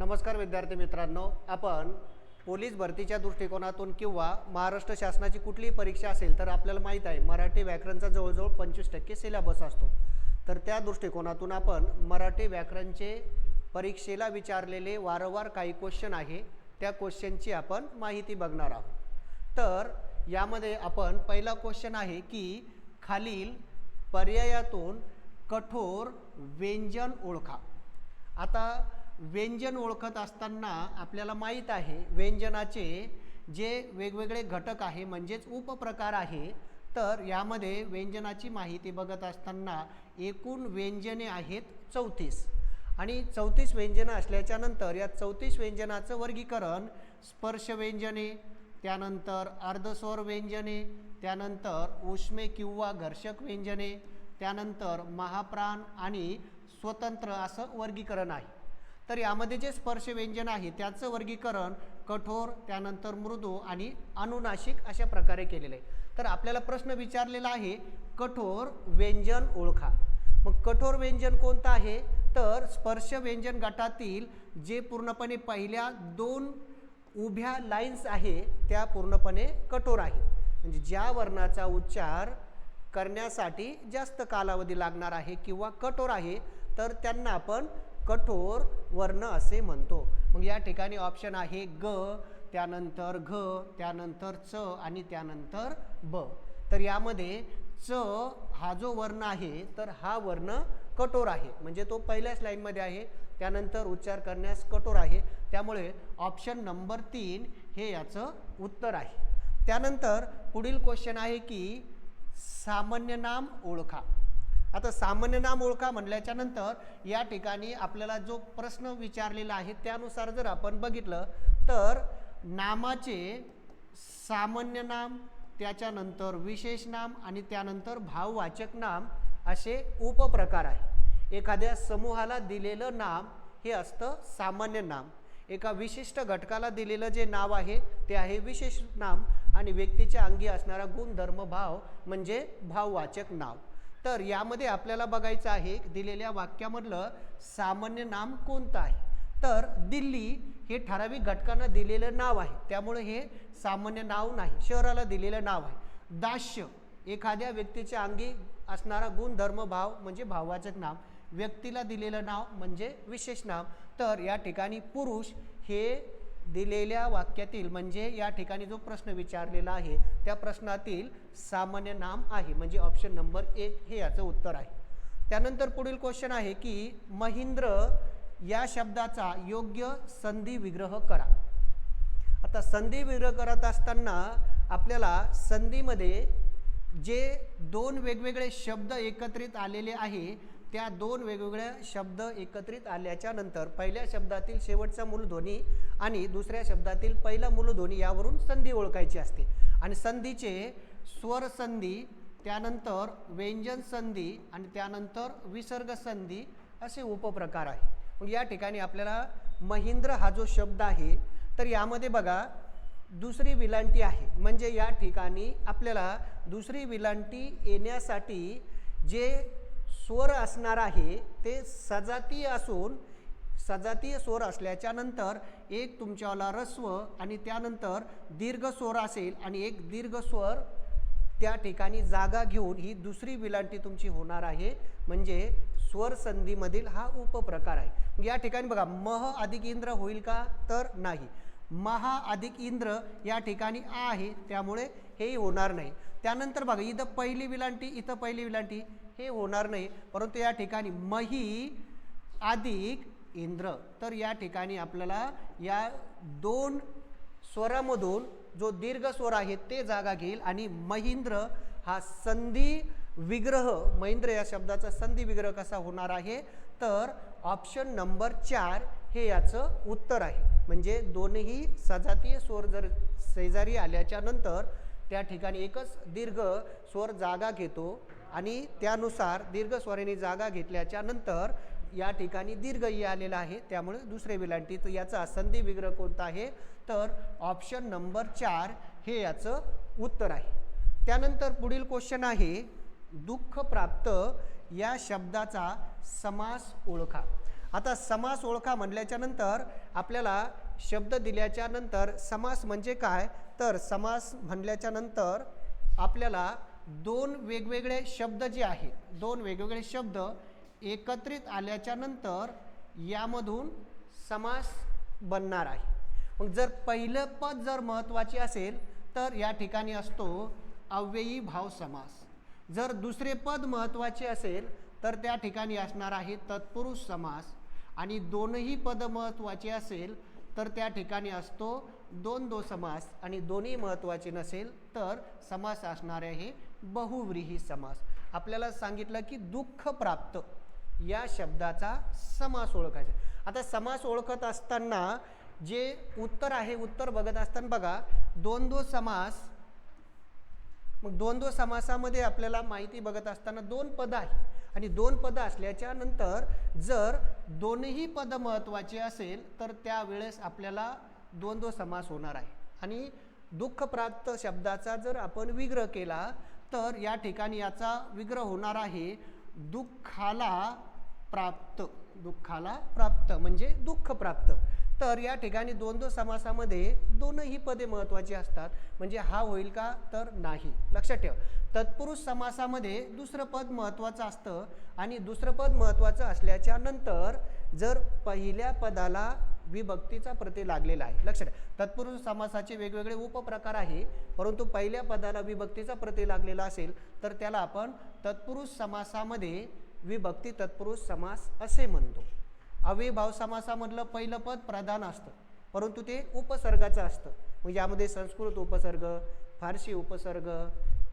नमस्कार विद्यार्थी मित्रांनो आपण पोलीस भरतीच्या दृष्टिकोनातून किंवा महाराष्ट्र शासनाची कुठलीही परीक्षा असेल तर आपल्याला माहीत आहे मराठी व्याकरणचा जवळजवळ पंचवीस टक्के सिलेबस असतो. तर त्या दृष्टिकोनातून आपण मराठी व्याकरणचे परीक्षेला विचारलेले वारंवार काही क्वेश्चन आहे त्या क्वेश्चनची आपण माहिती बघणार आहोत. तर यामध्ये आपण पहिला क्वेश्चन आहे की खालील पर्यायातून कठोर व्यंजन ओळखा. आता व्यंजन ओळखत असताना आपल्याला माहीत आहे व्यंजनाचे जे वेगवेगळे घटक आहे म्हणजेच उपप्रकार आहे तर यामध्ये व्यंजनाची माहिती बघत असताना एकूण व्यंजने आहेत चौतीस. आणि चौतीस व्यंजनं असल्याच्या नंतर या चौतीस व्यंजनाचं वर्गीकरण स्पर्श व्यंजने त्यानंतर अर्धस्वर व्यंजने त्यानंतर उष्मे किंवा घर्षक व्यंजने त्यानंतर महाप्राण आणि स्वतंत्र असं वर्गीकरण आहे. तर यामध्ये जे स्पर्श व्यंजन आहे त्याचं वर्गीकरण कठोर त्यानंतर मृदू आणि अनुनाशिक अशा प्रकारे केलेलं आहे. तर आपल्याला प्रश्न विचारलेला आहे कठोर व्यंजन ओळखा. मग कठोर व्यंजन कोणतं आहे? तर स्पर्श व्यंजन गटातील जे पूर्णपणे पहिल्या दोन उभ्या लाईन्स आहे त्या पूर्णपणे कठोर आहे म्हणजे ज्या वर्णाचा उच्चार करण्यासाठी जास्त कालावधी लागणार आहे किंवा कठोर आहे तर त्यांना आपण कठोर वर्ण असे म्हणतो. मग या ठिकाणी ऑप्शन आहे ग त्यानंतर घ त्यानंतर च आणि त्यानंतर ब. तर यामध्ये च हा जो वर्ण आहे तर हा वर्ण कठोर आहे. म्हणजे तो पहिल्याच लाईनमध्ये आहे त्यानंतर उच्चार करण्यास कठोर आहे. त्यामुळे ऑप्शन नंबर तीन हे याचं उत्तर आहे. त्यानंतर पुढील क्वेश्चन आहे की सामान्य नाम ओळखा. आता सामान्य नाम ओळखा म्हटल्याच्या नंतर या ठिकाणी आपल्याला जो प्रश्न विचारलेला आहे त्यानुसार जर आपण बघितलं तर नामाचे सामान्य नाम त्याच्यानंतर विशेष नाम आणि त्यानंतर भाववाचक नाम असे उपप्रकार आहे. एखाद्या समूहाला दिलेलं नाम हे असतं सामान्य नाम. एका विशिष्ट घटकाला दिलेलं जे नाव आहे ते आहे विशेष नाम आणि व्यक्तीच्या अंगी असणारा गुणधर्म भाव म्हणजे भाववाचक नाव. तर यामध्ये आपल्याला बघायचं आहे दिलेल्या वाक्यामधलं सामान्य नाम कोणतं आहे? तर दिल्ली हे ठराविक घटकांना दिलेलं नाव आहे. त्यामुळे हे सामान्य नाव नाही शहराला दिलेलं नाव आहे. दास्य एखाद्या व्यक्तीच्या अंगी असणारा गुणधर्म भाव म्हणजे भाववाचक नाम. व्यक्तीला दिलेलं नाव म्हणजे विशेष नाम. तर या ठिकाणी पुरुष हे दिलेल्या वाक्यातील म्हणजे या ठिकाणी जो प्रश्न विचारलेला आहे त्या प्रश्नातील सामान्य नाम आहे. म्हणजे ऑप्शन नंबर एक हे याचं उत्तर आहे. त्यानंतर पुढील क्वेश्चन आहे की महिंद्र या शब्दाचा योग्य संधी विग्रह करा. आता संधी विग्रह करत असताना आपल्याला संधीमध्ये जे दोन वेगवेगळे शब्द एकत्रित आलेले आहे त्या दोन वेगवेगळ्या शब्द एकत्रित आल्याच्यानंतर पहिल्या शब्दातील शेवटचा मूलध्वनी आणि दुसऱ्या शब्दातील पहिला मूलध्वनी यावरून संधी ओळखायची असते. आणि संधीचे स्वर संधी त्यानंतर व्यंजन संधी आणि त्यानंतर विसर्ग संधी असे उपप्रकार आहे. या ठिकाणी आपल्याला महिंद्र हा जो शब्द आहे तर यामध्ये बघा दुसरी विलांटी आहे. म्हणजे या ठिकाणी आपल्याला दुसरी विलांटी येण्यासाठी जे स्वर असणार आहे ते सजातीय असून सजातीय स्वर असल्याच्या नंतर एक तुमच्यावाला रस्व आणि त्यानंतर दीर्घ स्वर असेल आणि एक दीर्घ स्वर त्या ठिकाणी जागा घेऊन ही दुसरी विलांटी तुमची होणार आहे. म्हणजे स्वर संधीमधील हा उपप्रकार आहे. म्हणजे या ठिकाणी बघा मह अधिक इंद्र होईल का? तर नाही. महा अधिक इंद्र या ठिकाणी आ आहे त्यामुळे हेही होणार नाही. त्यानंतर बघा इथं पहिली विलांटी इथं पहिली विलांटी. हे होणार नाही परंतु या ठिकाणी मही अधिक इंद्र. तर या ठिकाणी आपल्याला या दोन स्वरामधून जो दीर्घ स्वर आहे ते जागा घेईल आणि महिंद्र हा संधी विग्रह महिंद्र या शब्दाचा संधी विग्रह कसा होणार आहे? तर ऑप्शन नंबर चार हे याचं उत्तर आहे. म्हणजे दोन्ही सजातीय स्वर जर शेजारी आल्याच्यानंतर त्या ठिकाणी एकच दीर्घ स्वर जागा घेतो आणि त्यानुसार दीर्घस्वरीने जागा घेतल्याच्या नंतर या ठिकाणी दीर्घ ई आलेला आहे. त्यामुळे दुसरे विलांटी. तर याचा संधी विग्रह कोणता आहे? तर ऑप्शन नंबर चार हे याचं उत्तर आहे. त्यानंतर पुढील क्वेश्चन आहे दुःख प्राप्त या शब्दाचा समास ओळखा. आता समास ओळखा म्हटल्याच्या नंतर आपल्याला शब्द दिल्याच्या नंतर समास म्हणजे काय? तर समास म्हणल्याच्या नंतर आपल्याला दोन वेगवेगळे शब्द जे आहेत दोन वेगवेगळे शब्द एकत्रित आल्याच्यानंतर यामधून समास बनणार आहे. मग जर पहिलं पद जर महत्त्वाचे असेल तर या ठिकाणी असतो अव्ययी भाव समास. जर दुसरे पद महत्त्वाचे असेल तर त्या ठिकाणी असणार आहे तत्पुरुष समास. आणि दोनही पद महत्त्वाचे असेल तर त्या ठिकाणी असतो दोन दो समास आणि दोन्ही महत्त्वाचे नसेल तर समास असणारे हे बहुव्रीही समास. आपल्याला सांगितलं की दुःख प्राप्त या शब्दाचा समास ओळखायचा. आता समास ओळखत असताना जे उत्तर आहे उत्तर बघत असताना बघा दोन दो समास मग दोन दो समासामध्ये आपल्याला माहिती बघत असताना दोन पदं आहे आणि दोन पदं असल्याच्या नंतर जर दोनही पदं महत्त्वाचे असेल तर त्यावेळेस आपल्याला द्वंद्व समास होणार आहे. आणि दुःखप्राप्त शब्दाचा जर आपण विग्रह केला तर या ठिकाणी याचा विग्रह होणार आहे दुःखाला प्राप्त. दुःखाला प्राप्त म्हणजे दुःख प्राप्त तर या ठिकाणी दोन दोन समासामध्ये दोनही पदे महत्त्वाची असतात. म्हणजे हा होईल का तर नाही. लक्षात ठेव. तत्पुरुष समासामध्ये दुसरं पद महत्त्वाचं असतं आणि दुसरं पद महत्त्वाचं असल्याच्या नंतर जर पहिल्या पदाला विभक्तीचा प्रत्यय लागलेला आहे. लक्षात तत्पुरुष समासाचे वेगवेगळे उपप्रकार आहे परंतु पहिल्या पदाला विभक्तीचा प्रत्यय लागलेला असेल तर त्याला आपण तत्पुरुष समासामध्ये विभक्ती तत्पुरुष समास असे म्हणतो. अविभाव समासामधलं पहिलं पद प्रधान असतं परंतु ते उपसर्गाचं असतं. मग यामध्ये संस्कृत उपसर्ग फारसी उपसर्ग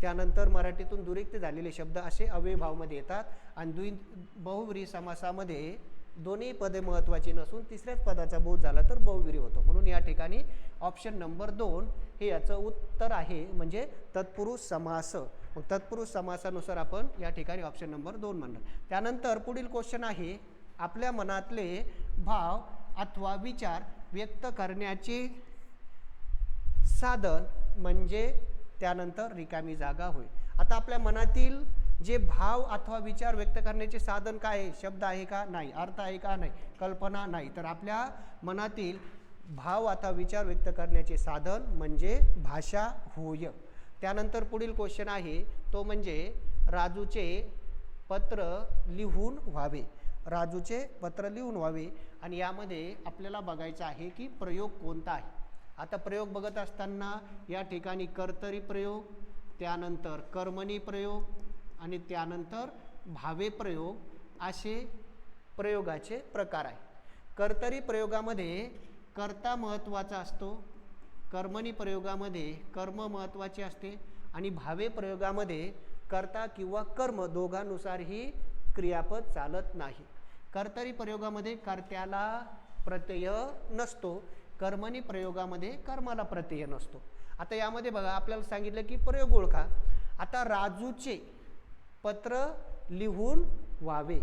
त्यानंतर मराठीतून दुरिक्त झालेले शब्द असे अव्ययभावमध्ये येतात. आणि द्वि बहुव्री समासामध्ये दोन्ही पदे महत्त्वाची नसून तिसऱ्याच पदाचा बोध झाला तर बहुविरी होतो. म्हणून या ठिकाणी ऑप्शन नंबर दोन हे याचं उत्तर आहे म्हणजे तत्पुरुष समास. मग तत्पुरुष समासानुसार आपण या ठिकाणी ऑप्शन नंबर दोन म्हणणार. त्यानंतर पुढील क्वेश्चन आहे आपल्या मनातले भाव अथवा विचार व्यक्त करण्याचे साधन म्हणजे त्यानंतर रिकामी जागा होय. आता आपल्या मनातील जे भाव अथवा विचार व्यक्त करण्याचे साधन काय आहे? शब्द आहे का? नाही. अर्थ आहे का? नाही. कल्पना नाही. तर आपल्या मनातील भाव अथवा विचार व्यक्त करण्याचे साधन म्हणजे भाषा होय. त्यानंतर पुढील क्वेश्चन आहे. तो म्हणजे राजूचे पत्र लिहून व्हावे. राजूचे पत्र लिहून व्हावे. आणि यामध्ये आपल्याला बघायचं आहे की प्रयोग कोणता आहे? आता प्रयोग बघत असताना या ठिकाणी कर्तरी प्रयोग त्यानंतर कर्मणी प्रयोग आणि त्यानंतर भावे प्रयोग असे प्रयोगाचे प्रकार आहे. कर्तरी प्रयोगामध्ये कर्ता महत्त्वाचा असतो कर्मणी प्रयोगामध्ये कर्म महत्त्वाचे असते आणि भावे प्रयोगामध्ये कर्ता किंवा कर्म दोघांनुसारही क्रियापद चालत नाही. कर्तरी प्रयोगामध्ये कर्त्याला प्रत्यय नसतो कर्मणी प्रयोगामध्ये कर्माला प्रत्यय नसतो. आता यामध्ये बघा आपल्याला सांगितलं की प्रयोग ओळखा. आता राजूचे पत्र लिहून व्हावे.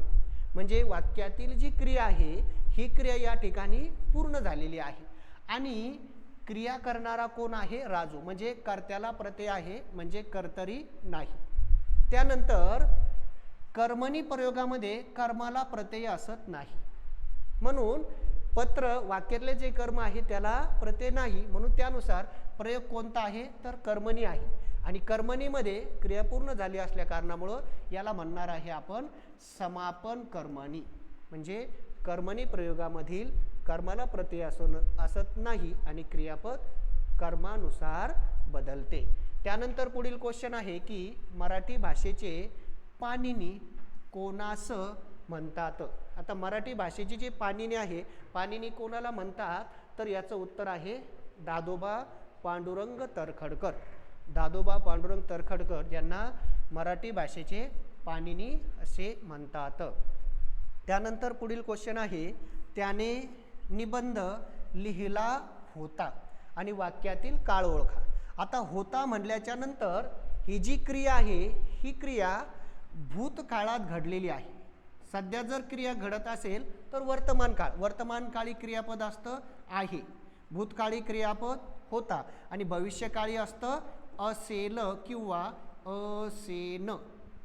म्हणजे वाक्यातील जी क्रिया आहे ही क्रिया या ठिकाणी पूर्ण झालेली आहे. आणि क्रिया करणारा कोण आहे? राजू. म्हणजे कर्त्याला प्रत्यय आहे म्हणजे कर्तरी नाही. त्यानंतर कर्मणी प्रयोगामध्ये कर्माला प्रत्यय असत नाही. म्हणून पत्र वाक्यातले जे कर्म आहे त्याला प्रत्यय नाही. म्हणून त्यानुसार प्रयोग कोणता आहे? तर कर्मणी आहे. आणि कर्मणीमध्ये क्रिया पूर्ण झाली असल्या कारणामुळं याला म्हणणार आहे आपण समापन कर्मणी. म्हणजे कर्मणी प्रयोगामधील कर्माला प्रत्यय असून असत नाही आणि क्रियापद कर्मानुसार बदलते. त्यानंतर पुढील क्वेश्चन आहे की मराठी भाषेचे पाणिनी कोणास म्हणतात? आता मराठी भाषेची जी पाणिनी आहे पाणिनी कोणाला म्हणतात? तर याचं उत्तर आहे दादोबा पांडुरंग तरखडकर. दादोबा पांडुरंग तरखडकर यांना मराठी भाषेचे पाणिनी असे म्हणतात. त्यानंतर पुढील क्वेश्चन आहे त्याने निबंध लिहिला होता आणि वाक्यातील काळ ओळखा. आता होता म्हणल्याच्या नंतर ही जी क्रिया आहे ही क्रिया भूतकाळात घडलेली आहे. सध्या जर क्रिया घडत असेल तर वर्तमान काळ वर्तमानकाळी क्रियापद असतं आहे. भूतकाळी क्रियापद होता आणि भविष्यकाळी असतं असेल किंवा असेन.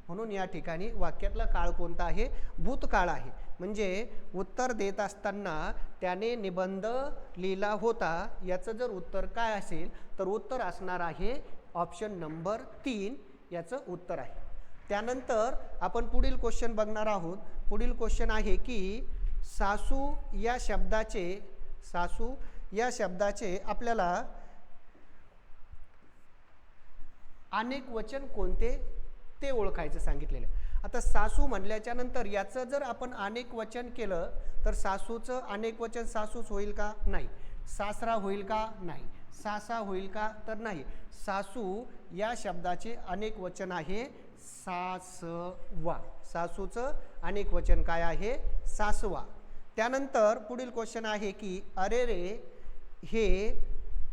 म्हणून या ठिकाणी वाक्यातला काळ कोणता आहे? भूतकाळ आहे. म्हणजे उत्तर देत असताना त्याने निबंध लिहिला होता. याचं जर उत्तर काय असेल तर उत्तर असणार आहे ऑप्शन नंबर तीन. याचं उत्तर आहे. त्यानंतर आपण पुढील क्वेश्चन बघणार आहोत. पुढील क्वेश्चन आहे की सासू या शब्दाचे सासू या शब्दाचे आपल्याला अनेक वचन कोणते? ते ओळखायचं सांगितलेलं आहे. आता सासू म्हणल्याच्या नंतर याचं जर आपण अनेक वचन केलं तर सासूचं अनेक वचन सासूच होईल का? नाही. सासरा होईल का? नाही. सासा होईल का? तर नाही. सासू या शब्दाचे अनेक वचन आहे सासवा. सासूचं अनेक वचन काय आहे? सासवा. त्यानंतर पुढील क्वेश्चन आहे की अरे रे हे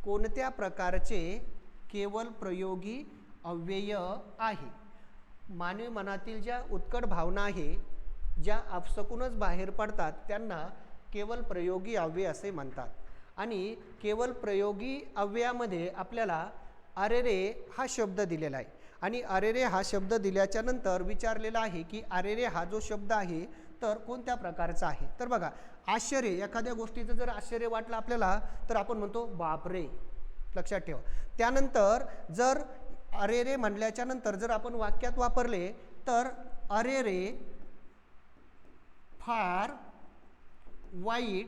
कोणत्या प्रकारचे केवल प्रयोगी अव्यय आहे. मानवी मनातील ज्या उत्कट भावना आहे ज्या आपसकूनच बाहेर पडतात त्यांना केवळ प्रयोगी अव्यय असे म्हणतात. आणि केवळ प्रयोगी अव्ययामध्ये आपल्याला अरेरे हा शब्द दिलेला आहे. आणि अरेरे हा शब्द दिल्याच्या नंतर विचारलेला आहे की अरेरे हा जो शब्द आहे तर कोणत्या प्रकारचा आहे? तर बघा आश्चर्य एखाद्या गोष्टीचं जर आश्चर्य वाटलं आपल्याला तर आपण म्हणतो बापरे लक्षात ठेवा. त्यानंतर जर अरे रे म्हणल्याच्या नंतर जर आपण वाक्यात वापरले तर अरे रे फार वाईट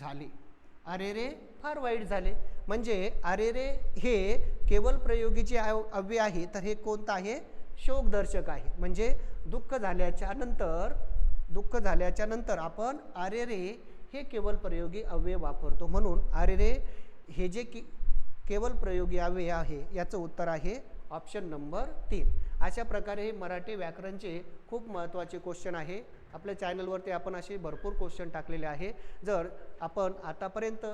झाले. अरे रे फार वाईट झाले. म्हणजे अरे रे हे केवळ प्रयोगीचे अव- अव्यय आहे तर हे कोणतं आहे? शोकदर्शक आहे. म्हणजे दुःख झाल्याच्यानंतर दुःख झाल्याच्यानंतर आपण अरे रे हे केवळ प्रयोगी अव्यय वापरतो. म्हणून अरे रे हे जे की केवळ प्रयोगी अव्यय आहे याचं उत्तर आहे ऑप्शन नंबर तीन. अशा प्रकारे हे मराठी व्याकरणचे खूप महत्त्वाचे क्वेश्चन आहे. आपल्या चॅनलवरती आपण असे भरपूर क्वेश्चन टाकलेले आहे. जर आपण आतापर्यंत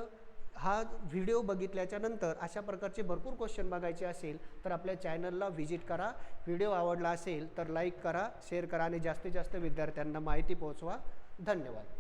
हा व्हिडिओ बघितल्याच्या नंतर अशा प्रकारचे भरपूर क्वेश्चन बघायचे असेल तर आपल्या चॅनलला व्हिजिट करा. व्हिडिओ आवडला असेल तर लाईक करा शेअर करा आणि जास्तीत जास्त विद्यार्थ्यांना माहिती पोहोचवा. धन्यवाद.